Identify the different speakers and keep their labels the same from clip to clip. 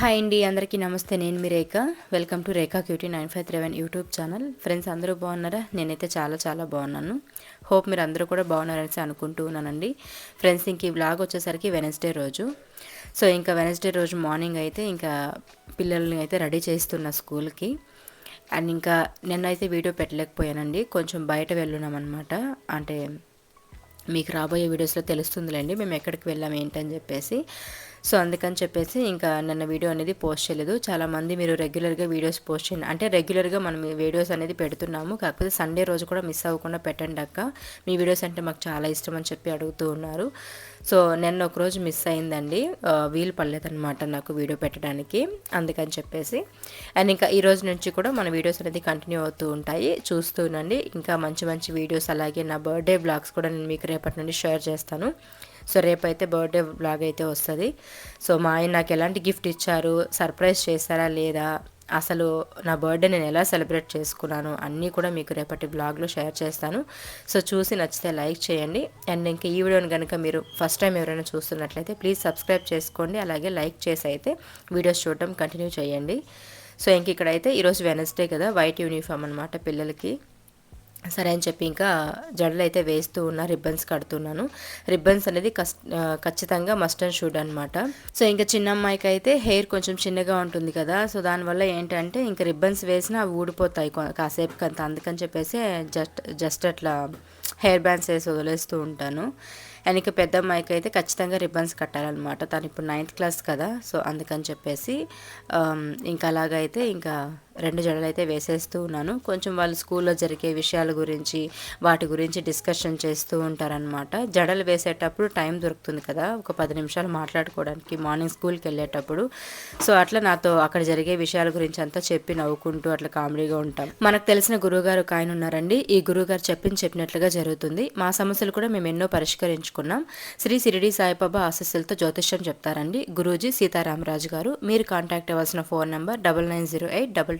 Speaker 1: Hi అండి అందరికీ నమస్తే. నేను మీ Rekha. Welcome to Rekha cutie nine five three one YouTube channel friends అందరూ బాగున్నారా? నేనైతే చాలా చాలా బాగున్నాను. హోప్ మీరు అందరూ కూడా బాగున్నారని అనుకుంటూ ఉన్నానండి ఫ్రెండ్స్ ఇంక ఈ బ్లాగ్ వచ్చేసరికి వెనస్డే రోజు. సో ఇంకా వెనస్డే రోజు మార్నింగ్ అయితే ఇంకా పిల్లల్ని అయితే రెడీ చేస్తున్న స్కూల్కి అండ్ ఇంకా నిన్నైతే వీడియో పెట్టలేకపోయానండి. కొంచెం బయట వెళ్ళున్నామన్నమాట అంటే మీకు రాబోయే వీడియోస్లో తెలుస్తుందిలేండి. మేము ఎక్కడికి వెళ్ళాం ఏంటని చెప్పేసి. సో అందుకని చెప్పేసి ఇంకా నిన్న వీడియో అనేది పోస్ట్ చేయలేదు. చాలామంది మీరు రెగ్యులర్గా వీడియోస్ పోస్ట్ చేయండి. అంటే రెగ్యులర్గా మనం వీడియోస్ అనేది పెడుతున్నాము. కాకపోతే సండే రోజు కూడా మిస్ అవ్వకుండా పెట్టండి అక్క. మీ వీడియోస్ అంటే మాకు చాలా ఇష్టం అని చెప్పి అడుగుతూ ఉన్నారు. సో నిన్న ఒకరోజు మిస్ అయిందండి. వీలు పడలేదన్నమాట నాకు వీడియో పెట్టడానికి. అందుకని చెప్పేసి. అండ్ ఇంకా ఈ రోజు నుంచి కూడా మన వీడియోస్ అనేది కంటిన్యూ అవుతూ ఉంటాయి. చూస్తూ ఉండండి. ఇంకా మంచి మంచి వీడియోస్ అలాగే నా బర్త్డే బ్లాగ్స్ కూడా నేను మీకు రేపటి నుండి షేర్ చేస్తాను. సో రేపైతే బర్త్డే బ్లాగ్ అయితే వస్తుంది. సో మా ఆయన నాకు ఎలాంటి గిఫ్ట్ ఇచ్చారు సర్ప్రైజ్ చేశారా లేదా అసలు నా బర్త్డే నేను ఎలా సెలబ్రేట్ చేసుకున్నాను అన్నీ కూడా మీకు రేపటి బ్లాగ్లో షేర్ చేస్తాను. సో చూసి నచ్చితే లైక్ చేయండి. అండ్ ఇంకా ఈ వీడియోని కనుక మీరు ఫస్ట్ టైం ఎవరైనా చూస్తున్నట్లయితే ప్లీజ్ సబ్స్క్రైబ్ చేసుకోండి. అలాగే లైక్ చేసి అయితే వీడియోస్ చూడటం కంటిన్యూ చేయండి. సో ఇంక ఇక్కడైతే ఈరోజు వెనస్డే కదా వైట్ యూనిఫామ్ అనమాట పిల్లలకి. సరే అని చెప్పి ఇంకా జడలు అయితే వేస్తూ ఉన్నా రిబ్బన్స్ కడుతున్నాను. రిబ్బన్స్ అనేది ఖచ్చితంగా మస్ట్ అండ్ షూడ్ అనమాట సో ఇంకా చిన్న అమ్మాయికి అయితే హెయిర్ కొంచెం చిన్నగా ఉంటుంది కదా సో దానివల్ల ఏంటంటే ఇంకా రిబ్బన్స్ వేసినా అవి ఊడిపోతాయి కాసేపు కంత అందుకని చెప్పేసి జస్ట్ జస్ట్ అట్లా హెయిర్ బ్యాండ్స్ వేసి వదిలేస్తూ ఉంటాను. అండ్ ఇక పెద్ద అమ్మాయికి అయితే ఖచ్చితంగా రిబ్బన్స్ కట్టాలన్నమాట. తను ఇప్పుడు నైన్త్ క్లాస్ కదా సో అందుకని చెప్పేసి ఇంకా అలాగైతే ఇంకా రెండు జడలు అయితే వేసేస్తూ ఉన్నాను. కొంచెం వాళ్ళు స్కూల్లో జరిగే విషయాల గురించి వాటి గురించి డిస్కషన్ చేస్తూ ఉంటారనమాట జడలు వేసేటప్పుడు టైం దొరుకుతుంది కదా ఒక పది నిమిషాలు మాట్లాడుకోవడానికి మార్నింగ్ స్కూల్కి వెళ్ళేటప్పుడు. సో అట్లా నాతో అక్కడ జరిగే విషయాల గురించి అంతా చెప్పి నవ్వుకుంటూ అట్లా కామెడీగా ఉంటాం. మనకు తెలిసిన గురువుగారు ఒక ఆయన ఉన్నారండి. ఈ గురువుగారు చెప్పింది చెప్పినట్లుగా జరుగుతుంది. మా సమస్యలు కూడా మేము ఎన్నో పరిష్కరించుకున్నాం. శ్రీ సిరిడి సాయిబాబా ఆశస్సులతో జ్యోతిష్యం చెప్తారండి. గురూజీ సీతారామరాజు గారు మీరు కాంటాక్ట్ అవ్వాల్సిన phone number double nine zero eight double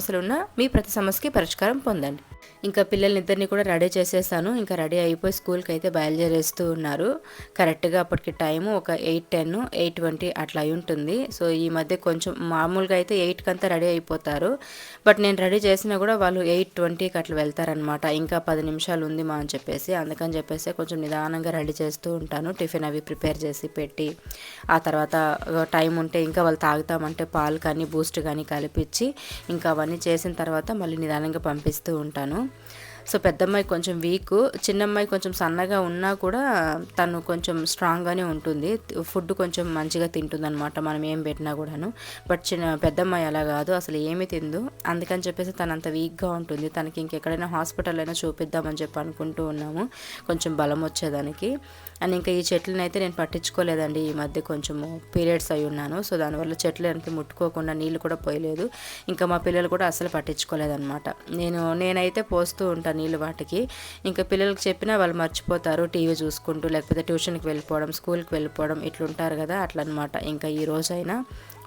Speaker 1: సమస్యలు ఉన్నా మీ ప్రతి సమస్యకి పరిష్కారం పొందండి. ఇంకా పిల్లల్నిద్దరిని కూడా రెడీ చేసేసాను. ఇంకా రెడీ అయిపోయి స్కూల్కి అయితే బయలుదేరేస్తూ ఉన్నారు. కరెక్ట్గా అప్పటికి టైము ఒక ఎయిట్ టెన్ ఎయిట్ ట్వంటీ అట్లా అయి ఉంటుంది. సో ఈ మధ్య కొంచెం మామూలుగా అయితే ఎయిట్కి అంతా రెడీ అయిపోతారు. బట్ నేను రెడీ చేసినా కూడా వాళ్ళు ఎయిట్ ట్వంటీకి అట్లా వెళ్తారనమాట ఇంకా పది నిమిషాలు ఉంది మా అని చెప్పేసి. అందుకని చెప్పేసి కొంచెం నిదానంగా రెడీ చేస్తూ ఉంటాను. టిఫిన్ అవి ప్రిపేర్ చేసి పెట్టి ఆ తర్వాత టైం ఉంటే ఇంకా వాళ్ళు తాగుతామంటే పాలు కానీ బూస్ట్ కానీ కలిపించి ఇంకా అవన్నీ చేసిన తర్వాత మళ్ళీ నిదానంగా పంపిస్తూ ఉంటాను. సో పెద్దమ్మాయి కొంచెం వీక్. చిన్నమ్మాయి కొంచెం సన్నగా ఉన్నా కూడా తను కొంచెం స్ట్రాంగ్గానే ఉంటుంది. ఫుడ్ కొంచెం మంచిగా తింటుందన్నమాట మనం ఏం పెట్టినా కూడాను. బట్ చిన్న పెద్దమ్మాయి అలా కాదు అసలు ఏమి తిందు. అందుకని చెప్పేసి తను అంత వీక్గా ఉంటుంది. తనకి ఇంకెక్కడైనా హాస్పిటల్ అయినా చూపిద్దామని చెప్పి అనుకుంటూ ఉన్నాము. కొంచెం బలం వచ్చేదానికి. అండ్ ఇంకా ఈ చెట్లను అయితే నేను పట్టించుకోలేదండి. ఈ మధ్య కొంచెము పీరియడ్స్ అయి ఉన్నాను. సో దానివల్ల చెట్లు అంటే ముట్టుకోకుండా నీళ్ళు కూడా పోయలేదు. ఇంకా మా పిల్లలు కూడా అసలు పట్టించుకోలేదన్నమాట. నేను నేనైతే పోస్తూ ఉంటాను నీళ్ళు వాటికి. ఇంకా పిల్లలకి చెప్పినా వాళ్ళు మర్చిపోతారు. టీవీ చూసుకుంటూ లేకపోతే ట్యూషన్కి వెళ్ళిపోవడం స్కూల్కి వెళ్ళిపోవడం ఇట్లుంటారు కదా అట్లనమాట ఇంకా ఈ రోజైనా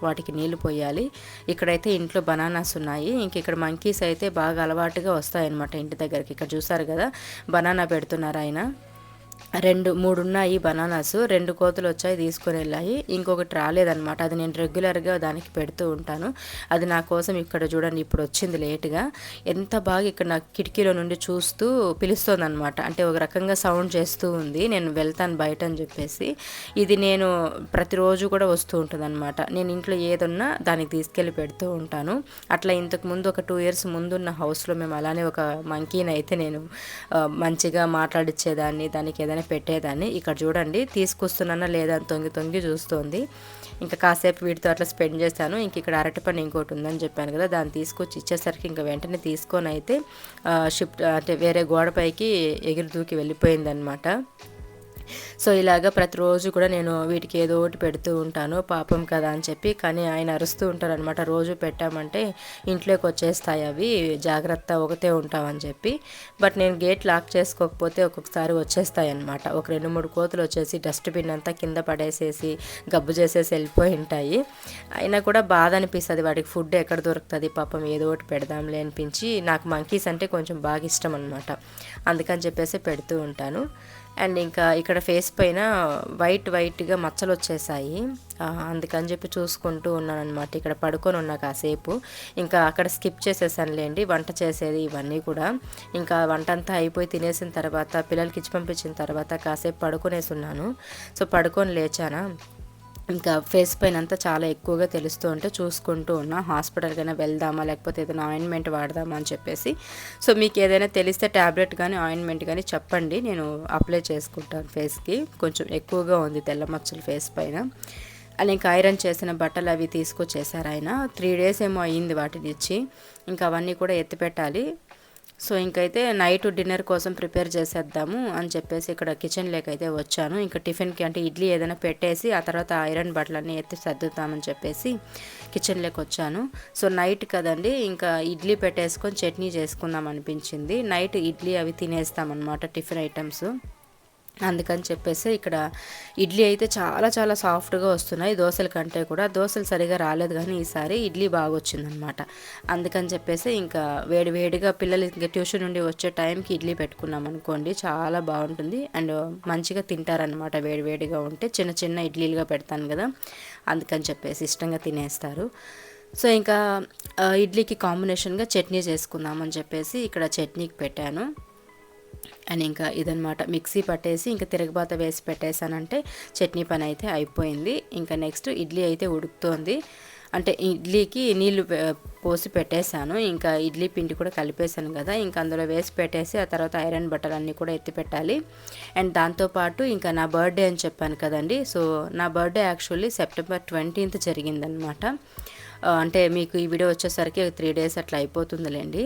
Speaker 1: వాటికి నీళ్ళు పోయాలి. ఇక్కడైతే ఇంట్లో బనానాస్ ఉన్నాయి. ఇంక ఇక్కడ మంకీస్ అయితే బాగా అలవాటుగా వస్తాయన్నమాట ఇంటి దగ్గరికి. ఇక్కడ చూసారు కదా బనానా పెడుతున్నారు ఆయన. రెండు మూడు ఉన్నాయి బనానాస్ రెండు కోతులు వచ్చాయి తీసుకుని వెళ్ళాయి. ఇంకొకటి రాలేదనమాట అది నేను రెగ్యులర్గా దానికి పెడుతూ ఉంటాను. అది నా కోసం ఇక్కడ చూడండి ఇప్పుడు వచ్చింది లేట్గా. ఎంత బాగా ఇక్కడ నా కిటికీలో నుండి చూస్తూ పిలుస్తోందనమాట అంటే ఒక రకంగా సౌండ్ చేస్తూ ఉంది. నేను వెళ్తాను బయట అని చెప్పేసి. ఇది నేను ప్రతిరోజు కూడా వస్తూ ఉంటుంది అనమాట నేను ఇంట్లో ఏదన్నా దానికి తీసుకెళ్ళి పెడుతూ ఉంటాను. అట్లా ఇంతకు ముందు ఒక టూ ఇయర్స్ ముందున్న హౌస్లో మేము అలానే ఒక మంకీని అయితే నేను మంచిగా మాట్లాడిచ్చేదాన్ని దానికి ఏదైనా పెట్టేదాన్ని. ఇక్కడ చూడండి తీసుకొస్తున్నానా లేదా అని తొంగి తొంగి చూస్తోంది. ఇంకా కాసేపు వీటితో అట్లా స్పెండ్ చేశాను. ఇంక ఇక్కడ అరటి పని ఇంకోటి ఉందని చెప్పాను కదా దాన్ని తీసుకొచ్చి ఇచ్చేసరికి ఇంకా వెంటనే తీసుకొని అయితే షిఫ్ట్ అంటే వేరే గోడపైకి ఎగిరి దూకి వెళ్ళిపోయిందనమాట సో ఇలాగ ప్రతిరోజు కూడా నేను వీటికి ఏదో ఒకటి పెడుతూ ఉంటాను. పాపం కదా అని చెప్పి కానీ ఆయన అరుస్తూ ఉంటారు అనమాట రోజు పెట్టామంటే ఇంట్లోకి వచ్చేస్తాయి అవి జాగ్రత్త ఒకతే ఉంటామని చెప్పి. బట్ నేను గేట్ లాక్ చేసుకోకపోతే ఒక్కొక్కసారి వచ్చేస్తాయి అనమాట ఒక రెండు మూడు కోతులు వచ్చేసి డస్ట్బిన్ అంతా కింద పడేసేసి గబ్బు చేసేసి వెళ్ళిపోయి ఉంటాయి. అయినా కూడా బాధ అనిపిస్తుంది. వాటికి ఫుడ్ ఎక్కడ దొరుకుతుంది? పాపం ఏదో ఒకటి పెడదాంలే అనిపించి నాకు మంకీస్ అంటే కొంచెం బాగా ఇష్టం అనమాట అందుకని చెప్పేసి పెడుతూ ఉంటాను. అండ్ ఇంకా ఇక్కడ ఫేస్ పైన వైట్ వైట్గా మచ్చలు వచ్చేసాయి. అందుకని చెప్పి చూసుకుంటూ ఉన్నాను అనమాట ఇక్కడ పడుకొని ఉన్నా కాసేపు. ఇంకా అక్కడ స్కిప్ చేసేసానులేండి. వంట చేసేది ఇవన్నీ కూడా. ఇంకా వంట అంతా అయిపోయి తినేసిన తర్వాత పిల్లలకి ఇచ్చి పంపించిన తర్వాత కాసేపు పడుకునేసి ఉన్నాను. సో పడుకొని లేచానా? ఇంకా ఫేస్ పైన అంతా చాలా ఎక్కువగా తెలుస్తూ ఉంటే చూసుకుంటూ ఉన్నా హాస్పిటల్కైనా వెళ్దామా లేకపోతే ఏదైనా ఆయింట్మెంట్ వాడదామా అని చెప్పేసి. సో మీకు ఏదైనా తెలిస్తే ట్యాబ్లెట్ కానీ ఆయింట్మెంట్ కానీ చెప్పండి. నేను అప్లై చేసుకుంటాను ఫేస్కి. కొంచెం ఎక్కువగా ఉంది తెల్ల మచ్చలు ఫేస్ పైన. అలా ఇంకా ఐరన్ చేసిన బట్టలు అవి తీసుకొచ్చేసారు ఆయన. త్రీ డేస్ ఏమో అయ్యింది వాటిని ఇచ్చి ఇంకా అవన్నీ కూడా ఎత్తిపెట్టాలి. సో ఇంకైతే నైట్ డిన్నర్ కోసం ప్రిపేర్ చేసేద్దాము అని చెప్పేసి ఇక్కడ కిచెన్ అయితే వచ్చాను. ఇంకా టిఫిన్కి అంటే ఇడ్లీ ఏదైనా పెట్టేసి ఆ తర్వాత ఐరన్ బట్టలన్నీ ఎత్తి సర్దుతామని చెప్పేసి కిచెన్ లేక వచ్చాను. సో నైట్ కదండి ఇంకా ఇడ్లీ పెట్టేసుకొని చట్నీ చేసుకుందాం అనిపించింది. నైట్ ఇడ్లీ అవి తినేస్తామన్నమాట టిఫిన్ ఐటమ్స్. అందుకని చెప్పేసి ఇక్కడ ఇడ్లీ అయితే చాలా చాలా సాఫ్ట్గా వస్తున్నాయి. దోశల కంటే కూడా దోశలు సరిగా రాలేదు కానీ ఈసారి ఇడ్లీ బాగా వచ్చిందనమాట అందుకని చెప్పేసి ఇంకా వేడి వేడిగా పిల్లలు ఇంకా ట్యూషన్ నుండి వచ్చే టైంకి ఇడ్లీ పెట్టుకున్నాం అనుకోండి చాలా బాగుంటుంది. అండ్ మంచిగా తింటారనమాట వేడి వేడిగా ఉంటే చిన్న చిన్న ఇడ్లీలుగా పెడతాను కదా. అందుకని చెప్పేసి ఇష్టంగా తినేస్తారు. సో ఇంకా ఇడ్లీకి కాంబినేషన్గా చట్నీ చేసుకుందామని చెప్పేసి ఇక్కడ చట్నీకి పెట్టాను. అని ఇంకా ఇదనమాట మిక్సీ పట్టేసి ఇంకా తిరగబాత వేసి పెట్టేశానంటే చట్నీ పని అయితే అయిపోయింది. ఇంకా నెక్స్ట్ ఇడ్లీ అయితే ఉడుకుతోంది. అంటే ఇడ్లీకి నీళ్ళు పోసి పెట్టేశాను. ఇంకా ఇడ్లీ పిండి కూడా కలిపేశాను కదా. ఇంకా అందులో వేసి పెట్టేసి ఆ తర్వాత ఐరన్ బట్టలు అన్నీ కూడా ఎత్తి పెట్టాలి. అండ్ దాంతోపాటు ఇంకా నా బర్త్డే అని చెప్పాను కదండి. సో నా బర్త్డే యాక్చువల్లీ సెప్టెంబర్ ట్వంటీన్త్ జరిగిందనమాట. అంటే మీకు ఈ వీడియో వచ్చేసరికి త్రీ డేస్ అట్లా అయిపోతుందిలేండి.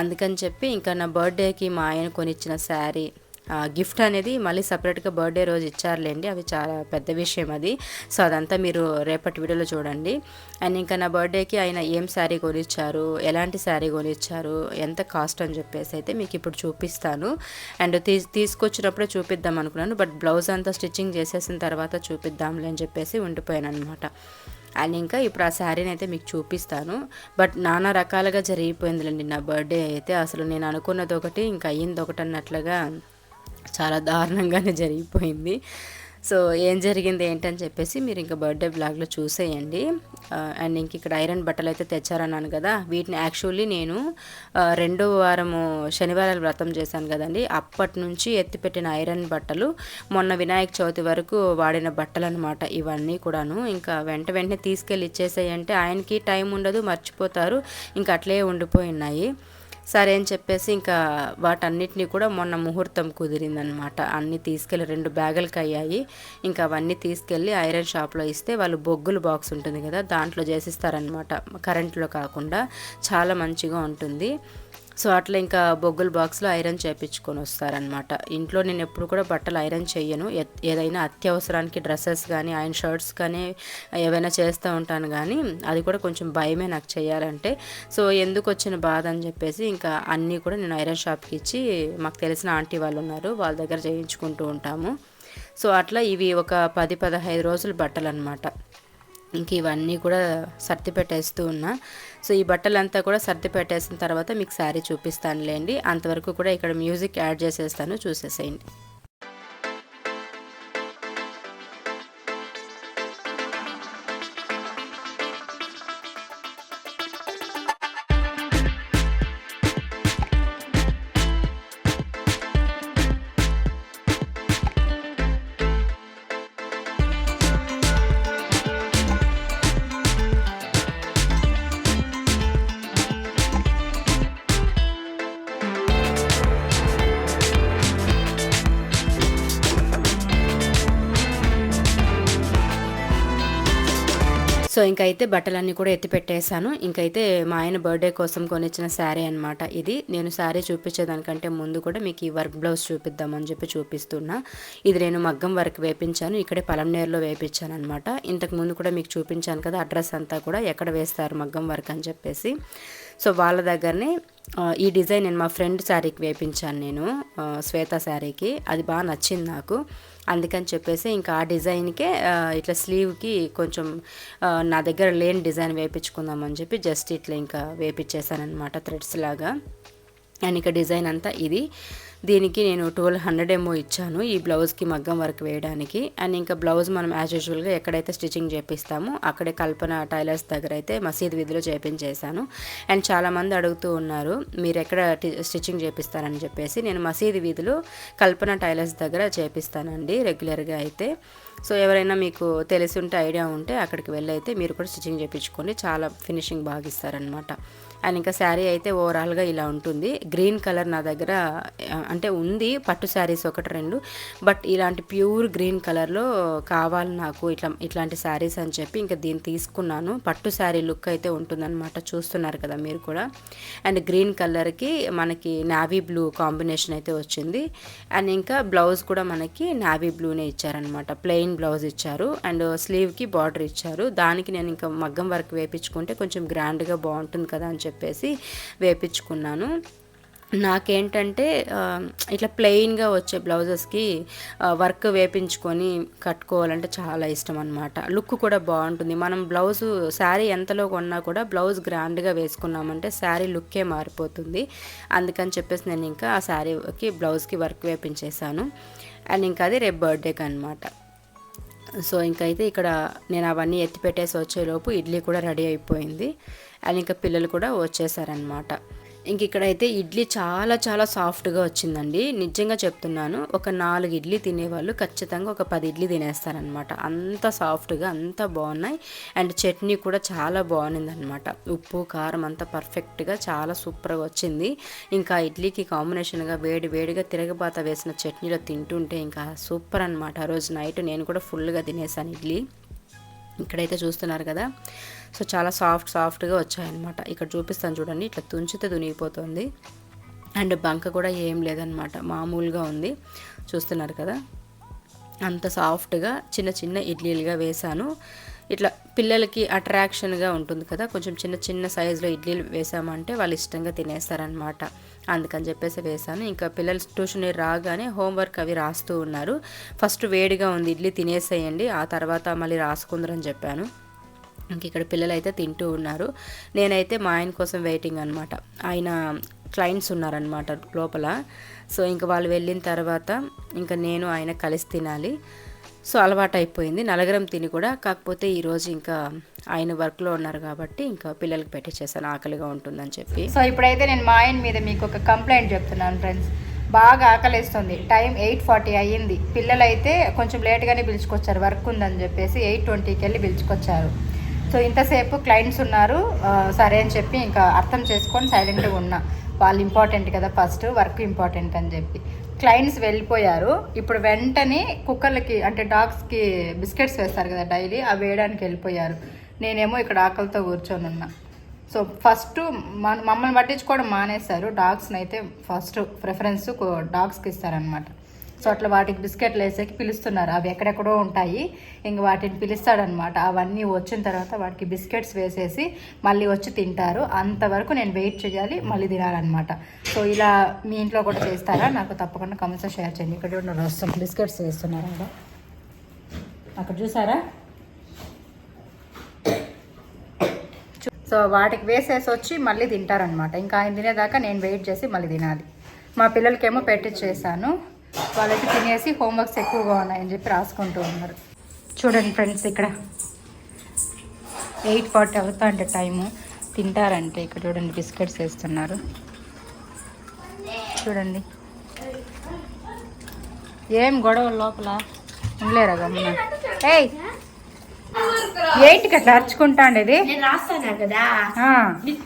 Speaker 1: అందుకని చెప్పి ఇంకా నా బర్త్డేకి మా ఆయన కొనిచ్చిన శారీ గిఫ్ట్ అనేది మళ్ళీ సపరేట్గా బర్త్డే రోజు ఇచ్చారులేండి. అవి చాలా పెద్ద విషయం అది. సో అదంతా మీరు రేపటి వీడియోలో చూడండి. అండ్ ఇంకా నా బర్త్డేకి ఆయన ఏం శారీ కొనిచ్చారు? ఎలాంటి శారీ కొనిచ్చారు? ఎంత కాస్ట్ అని చెప్పేసి అయితే మీకు ఇప్పుడు చూపిస్తాను. అండ్ తీ తీసుకొచ్చినప్పుడే చూపిద్దాం అనుకున్నాను. బట్ బ్లౌజ్ అంతా స్టిచ్చింగ్ చేసేసిన తర్వాత చూపిద్దాంలే అని చెప్పేసి ఉండిపోయాను అనమాట అండ్ ఇంకా ఇప్పుడు ఆ శారీని అయితే మీకు చూపిస్తాను. బట్ నానా రకాలుగా జరిగిపోయిందిలేండి నా బర్త్డే అయితే. అసలు నేను అనుకున్నది ఒకటి ఇంకా అయ్యింది ఒకటి అన్నట్లుగా చాలా దారుణంగానే జరిగిపోయింది. సో ఏం జరిగింది ఏంటని చెప్పేసి మీరు ఇంకా బర్త్డే బ్లాగ్లో చూసేయండి. అండ్ ఇంక ఇక్కడ ఐరన్ బట్టలు అయితే తెచ్చారన్నాను కదా వీటిని యాక్చువల్లీ నేను రెండో వారము శనివారాలు వ్రతం చేశాను కదండి. అప్పటి నుంచి ఎత్తిపెట్టిన ఐరన్ బట్టలు మొన్న వినాయక చవితి వరకు వాడిన బట్టలు అనమాట ఇవన్నీ కూడాను. ఇంకా వెంట వెంటనే తీసుకెళ్ళి ఇచ్చేసాయంటే ఆయనకి టైం ఉండదు మర్చిపోతారు ఇంకా అట్లే ఉండిపోయినాయి సరే అని చెప్పేసి ఇంకా వాటన్నిటినీ కూడా మొన్న ముహూర్తం కుదిరిందనమాట అన్నీ తీసుకెళ్ళి రెండు బ్యాగులకి అయ్యాయి. ఇంకా అవన్నీ తీసుకెళ్ళి ఐరన్ షాప్లో ఇస్తే వాళ్ళు బొగ్గులు బాక్స్ ఉంటుంది కదా దాంట్లో చేసిస్తారనమాట కరెంట్లో కాకుండా చాలా మంచిగా ఉంటుంది. సో అట్లా ఇంకా బొగ్గుల బాక్స్లో ఐరన్ చేయించుకొని వస్తారనమాట ఇంట్లో నేను ఎప్పుడు కూడా బట్టలు ఐరన్ చేయను ఏదైనా అత్యవసరానికి డ్రెస్సెస్ కానీ ఆయన షర్ట్స్ కానీ ఏవైనా చేస్తూ ఉంటాను కానీ అది కూడా కొంచెం భయమే నాకు చేయాలంటే సో ఎందుకు వచ్చిన బాధ అని చెప్పేసి ఇంకా అన్నీ కూడా నేను ఐరన్ షాప్కి ఇచ్చి మాకు తెలిసిన ఆంటీ వాళ్ళు ఉన్నారు. వాళ్ళ దగ్గర చేయించుకుంటూ ఉంటాము. సో అట్లా ఇవి ఒక పది పదహైదు రోజులు బట్టలు అనమాట ఇంక ఇవన్నీ కూడా సర్ది పెట్టేస్తూ ఉన్నా. సో ఈ బట్టలంతా కూడా సర్ది పెట్టేసిన తర్వాత మీకు శారీ చూపిస్తానులేండి. అంతవరకు కూడా ఇక్కడ మ్యూజిక్ యాడ్ చేసేస్తాను చూసేసేయండి. సో ఇంకైతే బట్టలన్నీ కూడా ఎత్తి పెట్టేశాను. ఇంకైతే మా ఆయన బర్త్డే కోసం కొనిచ్చిన శారీ అనమాట ఇది. నేను శారీ చూపించేదానికంటే ముందు కూడా మీకు ఈ వర్క్ బ్లౌజ్ చూపిద్దామని చెప్పి చూపిస్తున్నా. ఇది నేను మగ్గం వర్క్ వేపించాను. ఇక్కడే పలంనేరులో వేపించాను అనమాట ఇంతకు ముందు కూడా మీకు చూపించాను కదా అడ్రస్ అంతా కూడా ఎక్కడ వేస్తారు మగ్గం వర్క్ అని చెప్పేసి. సో వాళ్ళ దగ్గరనే ఈ డిజైన్ నేను మా ఫ్రెండ్ శారీకి వేపించాను నేను శ్వేత శారీకి. అది బాగా నచ్చింది నాకు. అందుకని చెప్పేసి ఇంకా ఆ డిజైన్కే ఇట్లా స్లీవ్కి కొంచెం నా దగ్గర లేని డిజైన్ వేపించుకుందామని చెప్పి జస్ట్ ఇట్లా ఇంకా వేపించేసానమాట థ్రెడ్స్ లాగా. అండ్ ఇక డిజైన్ అంతా ఇది. దీనికి నేను ట్వెల్వ్ హండ్రెడ్ ఏమో ఇచ్చాను ఈ బ్లౌజ్కి మగ్గం వర్క్ వేయడానికి. అండ్ ఇంకా బ్లౌజ్ మనం యాజ్ యూజువల్గా ఎక్కడైతే స్టిచ్చింగ్ చేపిస్తామో అక్కడే కల్పన టైలర్స్ దగ్గర అయితే మసీద్ వీధిలో చేపించేశాను. అండ్ చాలామంది అడుగుతూ ఉన్నారు మీరు ఎక్కడ స్టిచ్చింగ్ చేపిస్తారని చెప్పేసి. నేను మసీద్ వీధిలో కల్పన టైలర్స్ దగ్గర చేపిస్తానండి రెగ్యులర్గా అయితే. సో ఎవరైనా మీకు తెలిసి ఉంటే ఐడియా ఉంటే అక్కడికి వెళ్ళి అయితే మీరు కూడా స్టిచ్చింగ్ చేయించుకోండి చాలా ఫినిషింగ్ బాగా ఇస్తారనమాట అండ్ ఇంకా శారీ అయితే ఓవరాల్గా ఇలా ఉంటుంది. గ్రీన్ కలర్ నా దగ్గర అంటే ఉంది. పట్టు శారీస్ ఒకటి రెండు. బట్ ఇలాంటి ప్యూర్ గ్రీన్ కలర్లో కావాలి నాకు ఇట్లా ఇట్లాంటి శారీస్ అని చెప్పి ఇంకా దీన్ని తీసుకున్నాను. పట్టు శారీ లుక్ అయితే ఉంటుందన్నమాట. చూస్తున్నారు కదా మీరు కూడా. అండ్ గ్రీన్ కలర్కి మనకి నావీ బ్లూ కాంబినేషన్ అయితే వచ్చింది. అండ్ ఇంకా బ్లౌజ్ కూడా మనకి నావీ బ్లూనే ఇచ్చారనమాట ప్లెయిన్ బ్లౌజ్ ఇచ్చారు. అండ్ స్లీవ్కి బార్డర్ ఇచ్చారు. దానికి నేను ఇంకా మగ్గం వర్క్ వేపించుకుంటే కొంచెం గ్రాండ్గా బాగుంటుంది కదా అని చెప్పి చెప్పేసి వేపించుకున్నాను. నాకేంటంటే ఇట్లా ప్లెయిన్గా వచ్చే బ్లౌజెస్కి వర్క్ వేపించుకొని కట్టుకోవాలంటే చాలా ఇష్టం అనమాట లుక్ కూడా బాగుంటుంది. మనం బ్లౌజ్ శారీ ఎంతలో కొన్నా కూడా బ్లౌజ్ గ్రాండ్గా వేసుకున్నామంటే శారీ లుక్కే మారిపోతుంది. అందుకని చెప్పేసి నేను ఇంకా ఆ శారీకి బ్లౌజ్కి వర్క్ వేపించేశాను. అండ్ ఇంకా అది రేపు బర్త్డేకి అనమాట సో ఇంకైతే ఇక్కడ నేను అవన్నీ ఎత్తి పెట్టేసి వచ్చేలోపు ఇడ్లీ కూడా రెడీ అయిపోయింది. అండ్ ఇంకా పిల్లలు కూడా వచ్చేసారనమాట ఇంక ఇక్కడైతే ఇడ్లీ చాలా చాలా సాఫ్ట్గా వచ్చిందండి. నిజంగా చెప్తున్నాను ఒక నాలుగు ఇడ్లీ తినేవాళ్ళు ఖచ్చితంగా ఒక పది ఇడ్లీ తినేస్తారనమాట అంత సాఫ్ట్గా అంత బాగున్నాయి. అండ్ చట్నీ కూడా చాలా బాగుంది అనమాట ఉప్పు కారం అంతా పర్ఫెక్ట్గా చాలా సూపర్గా వచ్చింది. ఇంకా ఇడ్లీకి కాంబినేషన్గా వేడి వేడిగా తిరగబాత వేసిన చట్నీలో తింటుంటే ఇంకా సూపర్ అనమాట ఆ రోజు నైట్ నేను కూడా ఫుల్గా తినేసాను ఇడ్లీ. ఇక్కడైతే చూస్తున్నారు కదా సో చాలా సాఫ్ట్ సాఫ్ట్గా వచ్చాయన్నమాట. ఇక్కడ చూపిస్తాను చూడండి. ఇట్లా తుంచితే తునిగిపోతుంది అండ్ బంక కూడా ఏం లేదనమాట మామూలుగా ఉంది. చూస్తున్నారు కదా? అంత సాఫ్ట్గా చిన్న చిన్న ఇడ్లీలుగా వేశాను. ఇట్లా పిల్లలకి అట్రాక్షన్గా ఉంటుంది కదా? కొంచెం చిన్న చిన్న సైజులో ఇడ్లీలు వేసామంటే వాళ్ళు ఇష్టంగా తినేస్తారనమాట అందుకని చెప్పేసి వేశాను. ఇంకా పిల్లలు ట్యూషన్ రాగానే హోంవర్క్ అవి రాస్తూ ఉన్నారు. ఫస్ట్ వేడిగా ఉంది. ఇడ్లీ తినేసేయండి. ఆ తర్వాత మళ్ళీ రాసుకుందరని చెప్పాను. ఇంక ఇక్కడ పిల్లలు అయితే తింటూ ఉన్నారు. నేనైతే మా ఆయన కోసం వెయిటింగ్ అనమాట ఆయన క్లయింట్స్ ఉన్నారనమాట లోపల. సో ఇంకా వాళ్ళు వెళ్ళిన తర్వాత ఇంకా నేను ఆయన కలిసి తినాలి. సో అలవాటు అయిపోయింది నలగరం తిని కూడా కాకపోతే ఈరోజు ఇంకా ఆయన వర్క్లో ఉన్నారు కాబట్టి ఇంకా పిల్లలకి పెట్టించేసాను ఆకలిగా ఉంటుందని చెప్పి.
Speaker 2: సో ఇప్పుడైతే నేను మా ఆయన మీద మీకు ఒక కంప్లైంట్ చెప్తున్నాను ఫ్రెండ్స్. బాగా ఆకలిస్తుంది. టైం ఎయిట్ ఫార్టీ అయ్యింది. పిల్లలైతే కొంచెం లేట్గానే పిలుచుకొచ్చారు. వర్క్ ఉందని చెప్పేసి ఎయిట్ ట్వంటీకి వెళ్ళి పిలుచుకొచ్చారు. సో ఇంతసేపు క్లయింట్స్ ఉన్నారు. సరే అని చెప్పి ఇంకా అర్థం చేసుకొని సైలెంట్గా ఉన్నా. వాళ్ళు ఇంపార్టెంట్ కదా ఫస్ట్ వర్క్ ఇంపార్టెంట్ అని చెప్పి. క్లయింట్స్ వెళ్ళిపోయారు. ఇప్పుడు వెంటనే కుక్కర్లకి అంటే డాగ్స్కి బిస్కెట్స్ వేస్తారు కదా డైలీ అవి వేయడానికి వెళ్ళిపోయారు. నేనేమో ఇక్కడ ఆకలితో కూర్చొని ఉన్నా. సో ఫస్ట్ మన మమ్మల్ని పట్టించుకోవడం మానేశారు. డాగ్స్ని అయితే ఫస్ట్ ప్రిఫరెన్స్ డాగ్స్కి ఇస్తారనమాట సో అట్లా వాటికి బిస్కెట్లు వేసేకి పిలుస్తున్నారు. అవి ఎక్కడెక్కడో ఉంటాయి. ఇంక వాటిని పిలుస్తాడనమాట. అవన్నీ వచ్చిన తర్వాత వాటికి బిస్కెట్స్ వేసేసి మళ్ళీ వచ్చి తింటారు. అంతవరకు నేను వెయిట్ చేయాలి మళ్ళీ తినాలన్నమాట. సో ఇలా మీ ఇంట్లో కూడా చేస్తారా? నాకు తప్పకుండా కమెంట్స్ షేర్ చేయండి. ఇక్కడ చూడండి రసం బిస్కెట్స్ వేస్తున్నారు? అక్కడ. అక్కడ చూసారా? సో వాటికి వేసేసి వచ్చి మళ్ళీ తింటారనమాట ఇంకా ఆయన తినేదాకా నేను వెయిట్ చేసి మళ్ళీ తినాలి. మా పిల్లలకేమో పెట్టించేసాను వాళ్ళకి తినేసి హోంవర్క్స్ ఎక్కువగా ఉన్నాయని చెప్పి రాసుకుంటూ ఉన్నారు. చూడండి ఫ్రెండ్స్ ఇక్కడ ఎయిట్ ఫార్టీ అవుతా అంటే టైము. తింటారంటే ఇక్కడ చూడండి బిస్కెట్స్ వేస్తున్నారు. చూడండి. ఏం గొడవ లోపల? ఉండలేరా గమ్మున? ఏయ్! ఎయిట్కి అట్లా అరుచుకుంటా ఉండేది
Speaker 3: నేను రాస్తాను కదా?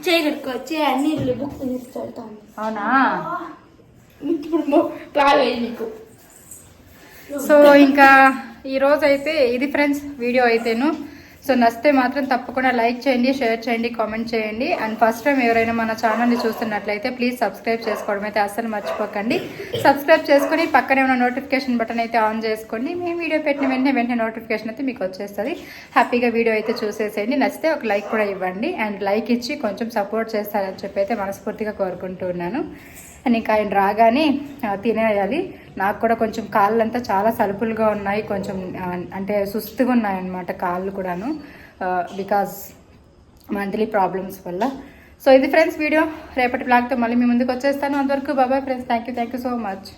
Speaker 3: చేయగట్టుకొచ్చి అన్ని బుక్
Speaker 2: అవునా?
Speaker 3: ఇప్పుడు బాగా నీకు.
Speaker 2: సో ఇంకా ఈరోజు అయితే ఇది ఫ్రెండ్స్ వీడియో అయితేను. సో నచ్చితే మాత్రం తప్పకుండా లైక్ చేయండి షేర్ చేయండి కామెంట్ చేయండి. అండ్ ఫస్ట్ టైం ఎవరైనా మన ఛానల్ని చూస్తున్నట్లయితే ప్లీజ్ సబ్స్క్రైబ్ చేసుకోవడం అయితే అస్సలు మర్చిపోకండి. సబ్స్క్రైబ్ చేసుకొని పక్కనే ఉన్న నోటిఫికేషన్ బటన్ అయితే ఆన్ చేసుకోండి మేము వీడియో పెట్టిన వెంటనే వెంటనే నోటిఫికేషన్ అయితే మీకు వచ్చేస్తుంది. హ్యాపీగా వీడియో అయితే చూసేసేయండి. నచ్చితే ఒక లైక్ కూడా ఇవ్వండి. అండ్ లైక్ ఇచ్చి కొంచెం సపోర్ట్ చేస్తారని చెప్పి అయితే మనస్ఫూర్తిగా కోరుకుంటున్నాను. అండ్ ఇంకా ఆయన రాగానే తినేయాలి. నాకు కూడా కొంచెం కాళ్ళంతా చాలా సలుపులుగా ఉన్నాయి కొంచెం అంటే సుస్తుగా ఉన్నాయి అన్నమాట కాళ్ళు కూడాను బికాజ్ మంత్లీ ప్రాబ్లమ్స్ వల్ల. సో ఇది ఫ్రెండ్స్ వీడియో రేపటి బ్లాగ్తో మళ్ళీ మీ ముందుకు వచ్చేస్తాను. అంతవరకు bye bye friends thank you thank you so much